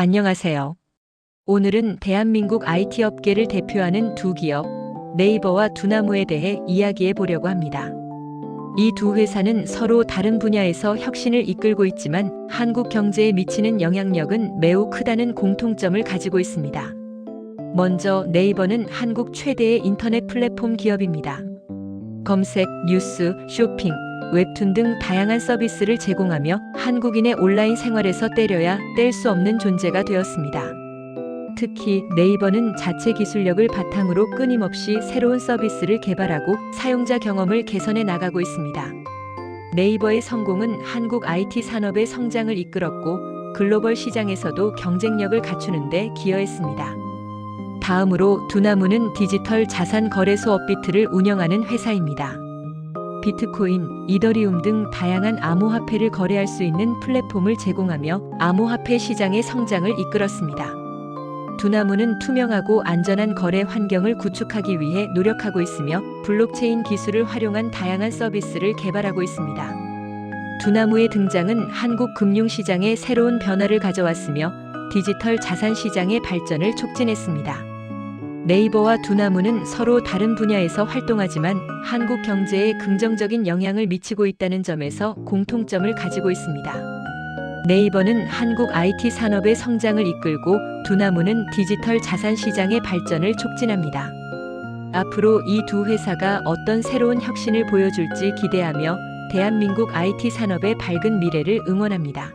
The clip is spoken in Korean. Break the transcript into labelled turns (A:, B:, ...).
A: 안녕하세요. 오늘은 대한민국 IT 업계를 대표하는 두 기업, 네이버와 두나무에 대해 이야기해 보려고 합니다. 이 두 회사는 서로 다른 분야에서 혁신을 이끌고 있지만 한국 경제에 미치는 영향력은 매우 크다는 공통점을 가지고 있습니다. 먼저 네이버는 한국 최대의 인터넷 플랫폼 기업입니다. 검색, 뉴스, 쇼핑, 웹툰 등 다양한 서비스를 제공하며 한국인의 온라인 생활에서 떼려야 뗄 수 없는 존재가 되었습니다. 특히 네이버는 자체 기술력을 바탕으로 끊임없이 새로운 서비스를 개발하고 사용자 경험을 개선해 나가고 있습니다. 네이버의 성공은 한국 IT 산업의 성장을 이끌었고 글로벌 시장에서도 경쟁력을 갖추는데 기여했습니다. 다음으로 두나무는 디지털 자산 거래소 업비트를 운영하는 회사입니다. 비트코인, 이더리움 등 다양한 암호화폐를 거래할 수 있는 플랫폼을 제공하며 암호화폐 시장의 성장을 이끌었습니다. 두나무는 투명하고 안전한 거래 환경을 구축하기 위해 노력하고 있으며 블록체인 기술을 활용한 다양한 서비스를 개발하고 있습니다. 두나무의 등장은 한국 금융시장에 새로운 변화를 가져왔으며 디지털 자산 시장의 발전을 촉진했습니다. 네이버와 두나무는 서로 다른 분야에서 활동하지만 한국 경제에 긍정적인 영향을 미치고 있다는 점에서 공통점을 가지고 있습니다. 네이버는 한국 IT 산업의 성장을 이끌고 두나무는 디지털 자산 시장의 발전을 촉진합니다. 앞으로 이 두 회사가 어떤 새로운 혁신을 보여줄지 기대하며 대한민국 IT 산업의 밝은 미래를 응원합니다.